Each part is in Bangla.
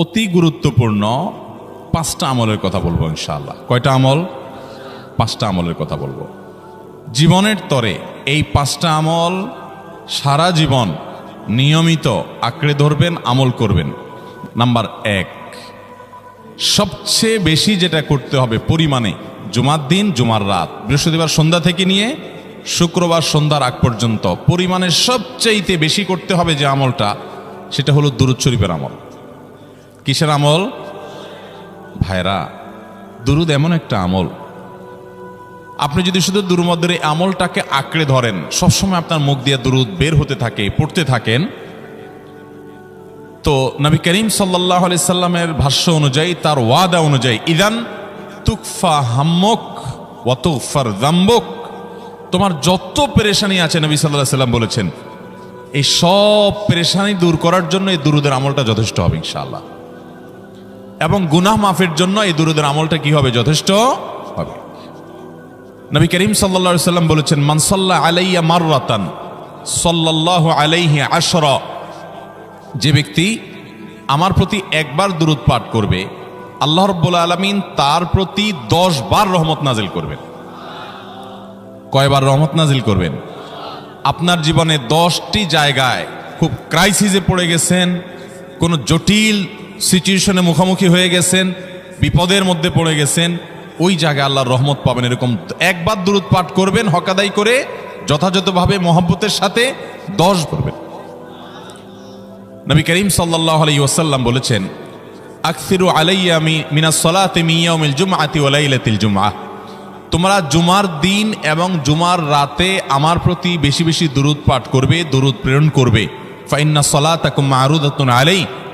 অতি গুরুত্বপূর্ণ পাঁচটা আমলের কথা বলব ইনশাআল্লাহ। কয়টা আমল? পাঁচটা আমলের কথা বলব। জীবনের তরে এই পাঁচটা আমল সারা জীবন নিয়মিত আঁকড়ে ধরবেন, আমল করবেন। নাম্বার এক, সবচেয়ে বেশি যেটা করতে হবে পরিমাণে জুমার দিন, জুমার রাত। বৃহস্পতিবার সন্ধ্যা থেকে নিয়ে শুক্রবার সন্ধ্যার আগ পর্যন্ত পরিমাণে সবচেয়েতে বেশি করতে হবে যে আমলটা, সেটা হলো দুরুদ শরীফের আমল। কিসের আমল? ভাইরা, দুরুদ এমন একটা আমল। আপনি যদি শুধু দুর্মদের এই আমলটাকে আঁকড়ে ধরেন, সবসময় আপনার মুখ দিয়ে দুরুদ বের হতে থাকে, পড়তে থাকেন। তো নবী করিম সাল্লাহ সাল্লামের ভাষ্য অনুযায়ী, তার ওয়াদা অনুযায়ী, ইদান তুকফা হাম্মক ওয়াতুকফার দাম্বক তোমার যত পেরেশানি আছে, নবী সাল্লাহ সাল্লাম বলেছেন, এই সব পেরেশানি দূর করার জন্য এই দুরুদের আমলটা যথেষ্ট হবে, ইনশাআল্লাহ। এবং গুনাহ মাফের জন্য এই দুরুদের আমলটা কি হবে? যথেষ্ট হবে। নবী করিম সাল্লা সাল্লাম বলেছেন মানসাল্লাহ আলাইয়া মাররাতান সাল্লাহ আলাইহি আশরা। যে ব্যক্তি আমার প্রতি একবার দুরুদ পাঠ করবে, আল্লাহ রব্বুল আলমিন তার প্রতি দশ বার রহমত নাজিল করবেন। কয়বার রহমত নাজিল করবেন? আপনার জীবনে দশটি জায়গায় খুব ক্রাইসিসে পড়ে গেছেন, কোনো জটিল সিচুয়েশনে মুখোমুখি হয়ে গেছেন, বিপদের মধ্যে পড়ে গেছেন, ওই জায়গায় আল্লাহর রহমত পাবেন এরকম। একবার দূরত পাঠ করবেন, হকাদাই করে যথাযথভাবে মহব্বতের সাথে দশ করবেন নবী করিম সাল্লাহ আলাই ওসাল্লাম বলেছেন, আকসিরু আলাইয়া মি সলাতে মিয়াউমিল জুমআতি ওয়ালাইলাতিল জুমআ তোমরা জুমার দিন এবং জুমার রাতে আমার প্রতি বেশি বেশি দুরুদ পাঠ করবে, দুরুদ প্রেরণ করবে। ফাইন্না সলাতাকুম মারুদাতুন আলাই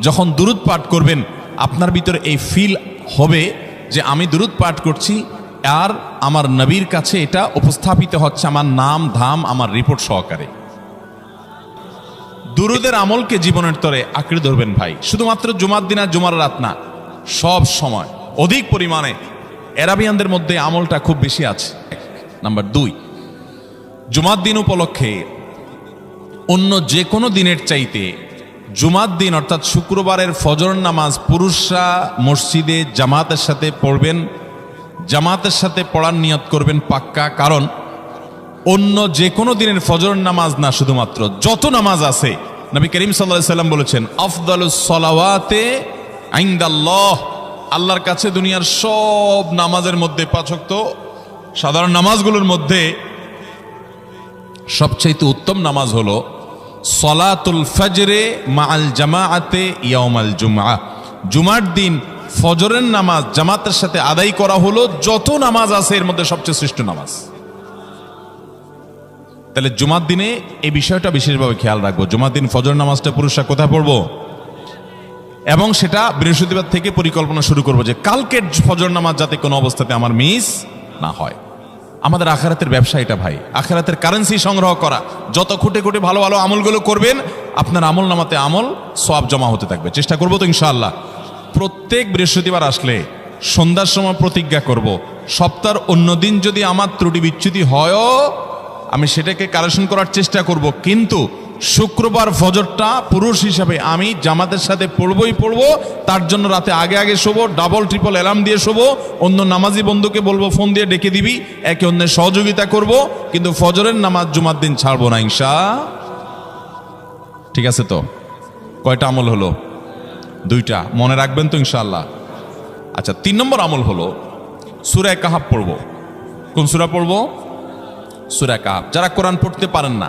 যখন দুরুদ পাঠ করবেন, আপনার ভিতরে এই ফিল হবে যে আমি দুরুদ পাঠ করছি আর আমার নবীর কাছে এটা উপস্থাপিত হচ্ছে, আমার নাম, ধাম, আমার রিপোর্ট সহকারে। দুরুদের আমলকে জীবনের তরে আঁকড়ে ধরবেন ভাই। শুধুমাত্র জুমার দিন আর জুমার রাত না, সব সময়। অধিক পরিমাণে এরাবিয়ানদের মধ্যে আমলটা খুব বেশি আছে। নাম্বার দুই, জুমার দিন উপলক্ষে অন্য যে কোনো দিনের চাইতে জুমার দিন, অর্থাৎ শুক্রবারের ফজর নামাজ, পুরুষরা মসজিদে জামাতের সাথে পড়বেন। জামাতের সাথে পড়ার নিয়ত করবেন পাক্কা, কারণ অন্য যে কোনো দিনের ফজর নামাজ না শুধুমাত্র, যত নামাজ আছে, নবী করিম সাল্লাহ সাল্লাম বলেছেন আফদাল সলাওয়াতে আইন্দাল্লাহ। আল্লাহর কাছে দুনিয়ার সব নামাজের মধ্যে পাচক সাধারণ নামাজগুলোর মধ্যে সবচাইতে উত্তম নামাজ হলো সলাতুল ফজরে মাল জামাআতে ইয়াউমাল জুমা জুমার দিন ফজরের নামাজ জামাতের সাথে আদায় করা হলো, যত নামাজ আছে এর মধ্যে সবচেয়ে শ্রেষ্ঠ নামাজ। তাহলে জুমার দিনে এই বিষয়টা বিশেষভাবে খেয়াল রাখব। জুমার দিন ফজর নামাজটা পুরুষরা কোথায় পড়ব? এবং সেটা বৃহস্পতিবার থেকে পরিকল্পনা শুরু করব যে কালকের ফজর নামাজ যাতে কোনো অবস্থাতে আমার মিস না হয়। আমাদের আখেরাতের ব্যবসা এটা ভাই। আখেরাতের কারেন্সি সংগ্রহ করা। যত খুঁটে খুঁটে ভালো ভালো আমলগুলো করবেন, আপনার আমল নামাতে আমল সব জমা হতে থাকবে। চেষ্টা করব তো ইনশাআল্লাহ। প্রত্যেক বৃহস্পতিবার আসলে সন্ধ্যার সময় প্রতিজ্ঞা করব, সপ্তাহের অন্য দিন যদি আমার ত্রুটি বিচ্যুতি হয়ও, আমি সেটাকে কারেকশন করার চেষ্টা করব। কিন্তু শুক্রবার ফজরটা পুরুষ হিসাবে আমি জামাতের সাথে পড়বই পড়ব, তার জন্য রাতে আগে আগে শোবো ডাবল ট্রিপল অ্যালার্ম দিয়ে শোবো, অন্য নামাজি বন্ধুকে বলব ফোন দিয়ে ডেকে দিবি, একে অন্যের সহযোগিতা করব, কিন্তু ফজরের নামাজ জুমার দিন ছাড়বো না, ইনশা। ঠিক আছে তো? কয়টা আমল হলো? দুইটা। মনে রাখবেন তো ইনশাল্লাহ আচ্ছা তিন নম্বর আমল হলো সুরায় কাহাব পড়ব। কোন সুরা পড়ব? সুরা কাহাব যারা কোরআন পড়তে পারেন না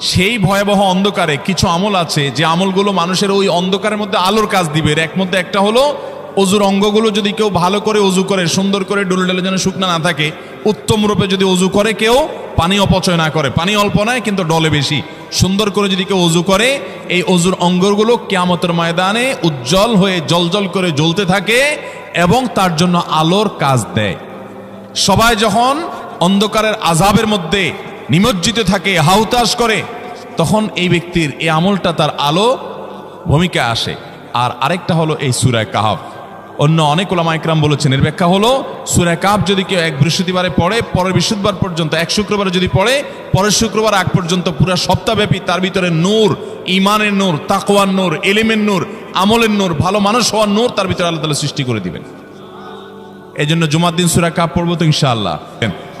সেই ভয়াবহ অন্ধকারে কিছু আমল আছে যে আমলগুলো মানুষের ওই অন্ধকারের মধ্যে আলোর কাজ দিবে। এর এক মধ্যে একটা হলো অজুর অঙ্গগুলো যদি কেউ ভালো করে অজু করে, সুন্দর করে ডুলে ডুলে যেন শুকনা না থাকে, উত্তম রূপে যদি অজু করে কেউ, পানি অপচয় না করে। পানি অল্প নয়, কিন্তু ডলে বেশি। সুন্দর করে যদি কেউ অজু করে, এই অজুর অঙ্গগুলো কেয়ামতের ময়দানে উজ্জ্বল হয়ে জলজল করে জ্বলতে থাকে এবং তার জন্য আলোর কাজ দেয়। সবাই যখন অন্ধকারের আজাবের মধ্যে নিমজ্জিত থাকে হাউতাস করে, তখন এই ব্যক্তির এই আমলটা তার আলো ভূমিকা আসে। আর আরেকটা হলো এই সুরায় কাহাব অন্য অনেক ওলামা ইকরাম বলেছেন, এর ব্যাখ্যা হলো, সুরায় কাহাব যদি কেউ এক বৃহস্পতিবারে পড়ে, পরের বৃহস্পতিবার পর্যন্ত, এক শুক্রবারে যদি পড়ে, পরের শুক্রবার আগ পর্যন্ত পুরো সপ্তাহব্যাপী তার ভিতরে নূর ইমানের নূর, তাকওয়ার নূর এলিমের নূর, আমলের নূর, ভালো মানুষ হওয়ার নূর তার ভিতরে আল্লাহ তাআলা সৃষ্টি করে দিবেন। এই জন্য জুমার দিন সুরা কাহাব পড়ব তো ইনশাআল্লাহ।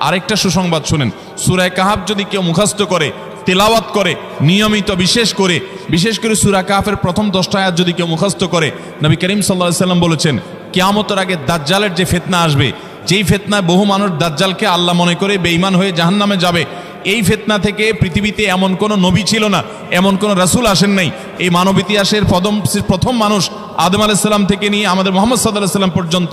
আরেকটা সুসংবাদ শুনেন। সুরায় কাহাব যদি কেউ মুখস্থ করে, তেলাওয়াত করে, নিয়মিত বিশেষ করে বিশেষ করে সুরা কাহাফের প্রথম দশটা আয়াত যদি কেউ মুখস্থ করে, নবী করিম সাল্লাহ সাল্লাম বলেছেন, কেয়ামতের আগে দাজ্জালের যে ফেতনা আসবে, যেই ফেতনায় বহু মানুষ দাজ্জালকে আল্লাহ মনে করে বেঈমান হয়ে জাহান্নামে যাবে এই ফেতনা থেকে পৃথিবীতে এমন কোনো নবী ছিল না, এমন কোনো রাসুল আসেন নাই। এই মানব ইতিহাসের প্রথম প্রথম মানুষ আদম আলাইসাল্লাম থেকে নিয়ে আমাদের মোহাম্মদ সাল্লাহ সাল্লাম পর্যন্ত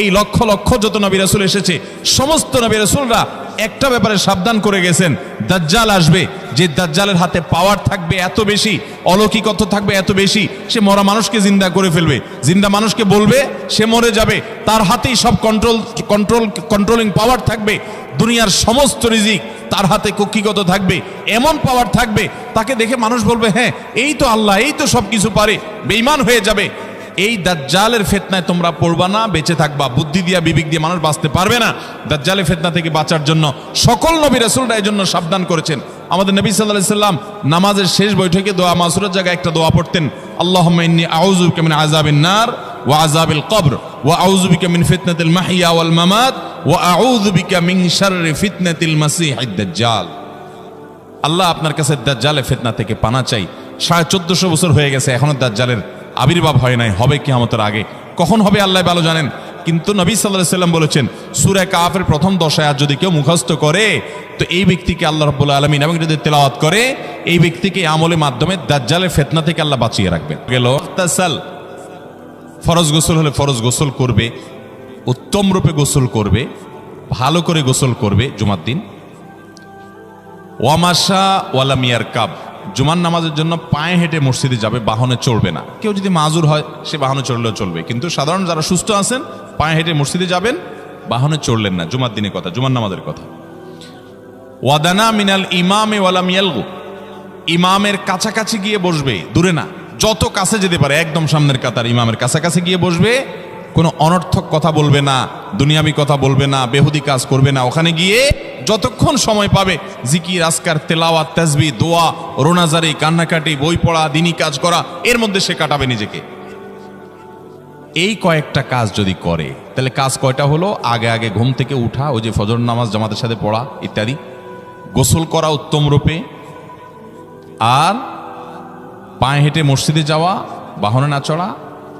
এই লক্ষ লক্ষ যত নবী রাসুল এসেছে, সমস্ত নবী রাসূলরা একটা ব্যাপারে সাবধান করে গেছেন, দাজ্জাল আসবে। যে দাজ্জালের হাতে পাওয়ার থাকবে এত বেশি, অলৌকিকত্ব থাকবে এত বেশি, সে মরা মানুষকে জিন্দা করে ফেলবে। জিন্দা মানুষকে বলবে, সে মরে যাবে। তার হাতেই সব কন্ট্রোল কন্ট্রোল কন্ট্রোলিং পাওয়ার থাকবে। দুনিয়ার সমস্ত রিজিক তার হাতে কক্ষিগত থাকবে। এমন পাওয়ার থাকবে, তাকে দেখে মানুষ বলবে হ্যাঁ এই তো আল্লাহ, এই তো সব কিছু পারে বেইমান হয়ে যাবে। এই দাজ্জালের ফেতনায় তোমরা পড়বা না, বেঁচে থাকবা। বুদ্ধি দিয়া, বিবেক দিয়ে মানুষ বাঁচতে পারবে না। দাজ্জালের ফেতনা থেকে বাঁচার জন্য সকল নবী রাসূলরা এই জন্য সাবধান করেছেন। আমাদের নবী আলাইহি সাল্লাম নামাজের শেষ বৈঠকে দোয়া, মাসুরের জায়গায় একটা দোয়া পড়তেন। আল্লাহুম্মা ইন্নী আউযু বিকা মিন আযাবিন নার ওয়া আযাবিল কবর ওয়া আউযু বিকা মিন ফিতনাতিল মাহইয়া ওয়াল মামাত ওয়া আউযু বিকা মিন শাররি ফিতনাতিল মাসিহিদ দাজ্জাল। আল্লাহ আপনার কাছে দাজ্জালের ফেতনা থেকে পানা চাই। সাড়ে চোদ্দশো বছর হয়ে গেছে এখনও দাজ্জালের আবির্ভাব হয় নাই, হবে কি আমাদের আগে। কখন হবে আল্লাহ ভালো জানেন? কিন্তু নবী সাল্লাহ সাল্লাম বলেছেন, সুরে কাফের প্রথম দশায় আর যদি কেউ মুখস্থ করে, তো এই ব্যক্তিকে আল্লাহ রব্বুল্লা আলমিন এবং যদি তেলাওয়াত করে, এই ব্যক্তিকে আমলের মাধ্যমে দাজ্জালের ফেতনা থেকে আল্লাহ বাঁচিয়ে রাখবেন। গেল ফরজ গোসল হলে ফরজ গোসল করবে, উত্তম রূপে গোসল করবে, ভালো করে গোসল করবে জুমার দিন। ওয়ামাশা ওয়ালা মিয়ার কাব জুমার নামাজের জন্য পায়ে হেঁটে মসজিদে যাবে, বাহনে চড়বে না। কেউ যদি মাজুর হয়, সে বাহনে চড়লেও চলবে। কিন্তু সাধারণ যারা সুস্থ আছেন, পায়ে হেঁটে মসজিদে যাবেন, বাহনে চড়লেন না। জুমার দিনের কথা, জুমার নামাজের কথা। ওয়াদানা মিনাল ইমামে ওয়ালা মিয়ালগু ইমামের কাছাকাছি গিয়ে বসবে, দূরে না। যত কাছে যেতে পারে, একদম সামনের কাতার ইমামের কাছাকাছি গিয়ে বসবে কোনো অনর্থক কথা বলবে না, দুনিয়াবি কথা বলবে না, বেহুদি কাজ করবে না। ওখানে গিয়ে যতক্ষণ সময় পাবে, জিকির আসকার তেলাওয়া তাজবি দোয়া, রোনাজারি, কান্নাকাটি, বই পড়া, দিনী কাজ করা, এর মধ্যে সে কাটাবে নিজেকে। এই কয়েকটা কাজ যদি করে, তাহলে কাজ কয়টা হলো? আগে আগে ঘুম থেকে উঠা, ওই যে ফজর নামাজ জামাতের সাথে পড়া, ইত্যাদি। গোসল করা উত্তম রূপে। আর পায়ে হেঁটে মসজিদে যাওয়া, বাহনে না চড়া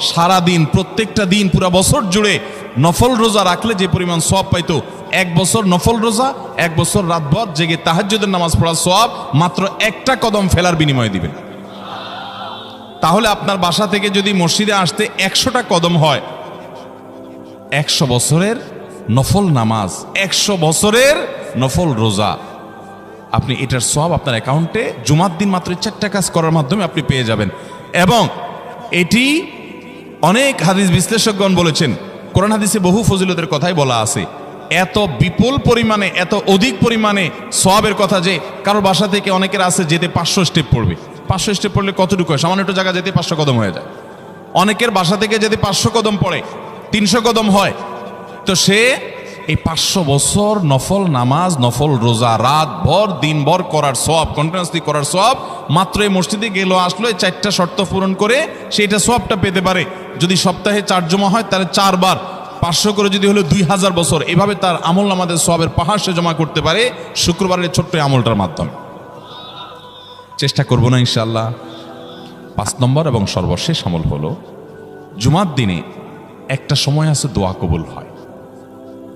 সারা দিন প্রত্যেকটা দিন, পুরা বছর জুড়ে নফল রোজা রাখলে যে পরিমাণ সব পাইতো, এক বছর নফল রোজা, এক বছর রাতভর জেগে তাহাজ্জুদের নামাজ পড়া সব মাত্র একটা কদম ফেলার বিনিময়ে দিবেন। তাহলে আপনার বাসা থেকে যদি মসজিদে আসতে একশোটা কদম হয়, একশো বছরের নফল নামাজ, একশো বছরের নফল রোজা। আপনি এটার সব আপনার অ্যাকাউন্টে জুমার দিন মাত্র চারটা কাজ করার মাধ্যমে আপনি পেয়ে যাবেন। এবং এটি অনেক হাদিস বিশ্লেষকগণ বলেছেন, কোরআন হাদিসে বহু ফজিলতের কথাই বলা আছে। এত বিপুল পরিমাণে, এত অধিক পরিমাণে সবের কথা যে কারোর বাসা থেকে অনেকের আছে যেতে পাঁচশো স্টেপ পড়বে। পাঁচশো স্টেপ পড়লে কতটুকু হয়? সামান্য একটু জায়গা যেতে পাঁচশো কদম হয়ে যায়। অনেকের বাসা থেকে যদি পাঁচশো কদম পড়ে, তিনশো কদম হয়। তো সে এই পাঁচশো বছর নফল নামাজ, নফল রোজা, রাত ভর দিনভর করার সব কন্টিনিউসলি করার সব মাত্র এই মসজিদে গেল, আসলো, এই চারটা শর্ত পূরণ করে সেইটা সবটা পেতে পারে। যদি সপ্তাহে চার জমা হয়, তাহলে চারবার। পাঁচশো করে যদি হলো দুই হাজার বছর, এভাবে তার আমল আমাদের সবের পাহাড় সে জমা করতে পারে শুক্রবারের ছোট্ট আমলটার মাধ্যমে। চেষ্টা করব না ইনশাল্লাহ পাঁচ নম্বর এবং সর্বশেষ আমল হলো, জুমার দিনে একটা সময় আছে দোয়া কবুল হয়।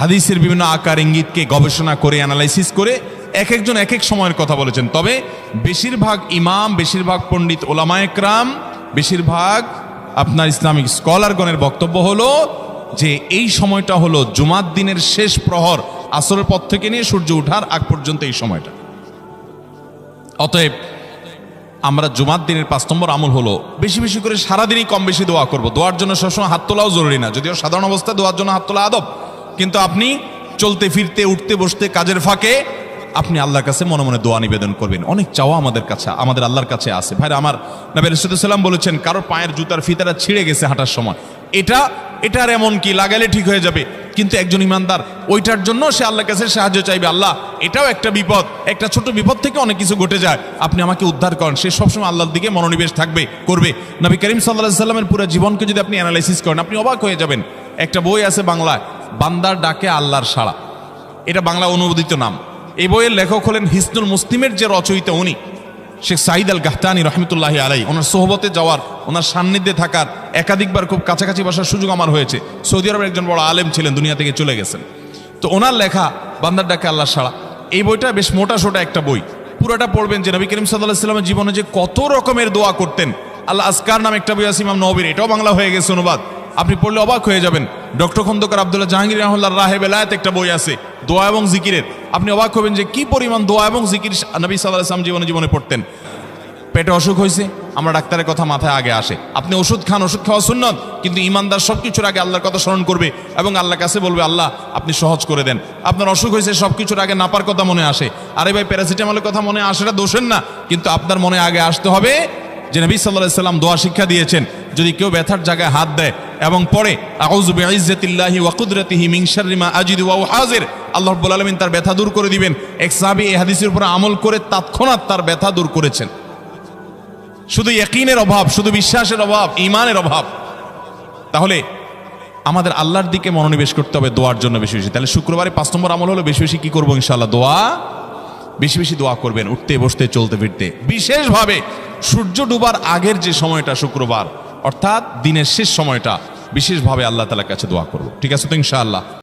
হাদিসের বিভিন্ন আকার, ইঙ্গিতকে গবেষণা করে অ্যানালাইসিস করে এক একজন এক এক সময়ের কথা বলেছেন। তবে বেশিরভাগ ইমাম, বেশিরভাগ পণ্ডিত ওলামা একরাম, বেশিরভাগ আপনার ইসলামিক স্কলারগণের বক্তব্য হলো যে এই সময়টা হলো জুমার দিনের শেষ প্রহর, আসরের পর থেকে নিয়ে সূর্য ওঠার আগ পর্যন্ত এই সময়টা। অতএব আমরা জুমার দিনের পাঁচ নম্বর আমল হলো বেশি বেশি করে সারাদিনই কম বেশি দোয়া করব। দোয়ার জন্য সবসময় হাত তোলাও জরুরি না, যদিও সাধারণ অবস্থায় দোয়ার জন্য হাত তোলা আদব। কিন্তু আপনি চলতে ফিরতে, উঠতে, বসতে, কাজের ফাঁকে আপনি আল্লাহর কাছে মনে মনে দোয়া নিবেদন করবেন। অনেক চাওয়া আমাদের কাছে, আমাদের আল্লাহর কাছে আছে। ভাইরা, আমার নবী সাল্লাম বলেছেন, কারোর পায়ের জুতার ফিতারা ছিঁড়ে গেছে হাঁটার সময়। এটা এটার এমন কি? লাগালে ঠিক হয়ে যাবে। কিন্তু একজন ইমানদার, ওইটার জন্য সে আল্লাহর কাছে সাহায্য চাইবে। আল্লাহ, এটাও একটা বিপদ। একটা ছোট বিপদ থেকে অনেক কিছু ঘটে যায়। আপনি আমাকে উদ্ধার করেন। সে সবসময় আল্লাহর দিকে মনোনিবেশ থাকবে, করবে। নবী করিম সাল্লাহ সাল্লামের পুরো জীবনকে যদি আপনি অ্যানালাইসিস করেন, আপনি অবাক হয়ে যাবেন। একটা বই আছে বাংলায় বান্দার ডাকে আল্লাহর সাড়া। এটা বাংলা অনুমোদিত নাম। এই বইয়ের লেখক হলেন হিসনুল মুসলিমের যে রচয়িতা উনি, শেখ সাইদ আল গাহতানি রহমতুল্লাহ আলাই ওনার সোহবতে যাওয়ার, ওনার সান্নিধ্যে থাকার, একাধিকবার খুব কাছাকাছি বসার সুযোগ আমার হয়েছে। সৌদি আরবের একজন বড় আলেম ছিলেন, দুনিয়া থেকে চলে গেছেন। তো ওনার লেখা, বান্দার ডাকে আল্লাহ সাড়া, এই বইটা বেশ মোটা সোটা একটা বই। পুরোটা পড়বেন যে নবী করিম সাল্লাহ জীবনে যে কত রকমের দোয়া করতেন। আল্লাহ আসকার নাম একটা বই আছে ইমাম নবীর, এটাও বাংলা হয়ে গেছে অনুবাদ। আপনি পড়লে অবাক হয়ে যাবেন। ডক্টর খন্দকার আবদুল্লাহ জাহাঙ্গীর রহমুল্লাহ রাহে বেলায়েত একটা বই আছে, দোয়া এবং জিকিরের। আপনি অবাক হবেন যে কি পরিমাণ দোয়া এবং জিকির নবী সাল্লাহ আসলাম জীবনে জীবনে পড়তেন। পেটে অসুখ হয়েছে, আমরা ডাক্তারের কথা মাথায় আগে আসে। আপনি ওষুধ খান, ওষুধ খাওয়া সুন্নত, কিন্তু ইমানদার সব কিছুর আগে আল্লাহর কথা স্মরণ করবে এবং আল্লাহ কাছে বলবে, আল্লাহ, আপনি সহজ করে দেন। আপনার অসুখ হয়েছে সব কিছুর আগে নাপার কথা মনে আসে। আরে ভাই, প্যারাসিটামলের কথা মনে আসেটা দোষের না, কিন্তু আপনার মনে আগে আসতে হবে যে নবী সাল্লাহ সাল্লাম দোয়া শিক্ষা দিয়েছেন, যদি কেউ ব্যথার জায়গায় হাত দেয় এবং পরে আউযু বিইজ্জাতিল্লাহি ওয়া কুদরাতিহি মিন শাররি মা আজিদু ওয়া হাজির আল্লাহ রাব্বুল আলামিন তার ব্যথা দূর করে দিবেন। এক সাহাবী এই হাদিসের উপর আমল করে তৎক্ষণাৎ তার ব্যথা দূর করেছেন। শুধু ইয়াকিনের অভাব, শুধু বিশ্বাসের অভাব ইমানের অভাব। তাহলে আমাদের আল্লাহর দিকে মনোনিবেশ করতে হবে দোয়ার জন্য বেশি বেশি। তাহলে শুক্রবারে পাঁচ নম্বর আমল হলো বেশি বেশি কি করব ইনশাল্লাহ দোয়া বেশি বেশি দোয়া করবেন, উঠতে, বসতে, চলতে, ফিরতে। বিশেষভাবে সূর্য ডুবার আগের যে সময়টা, শুক্রবার, অর্থাৎ দিনের শেষ সময়টা, বিশেষভাবে আল্লাহ তালার কাছে দোয়া করব। ঠিক আছে তো ইনশাআল্লাহ?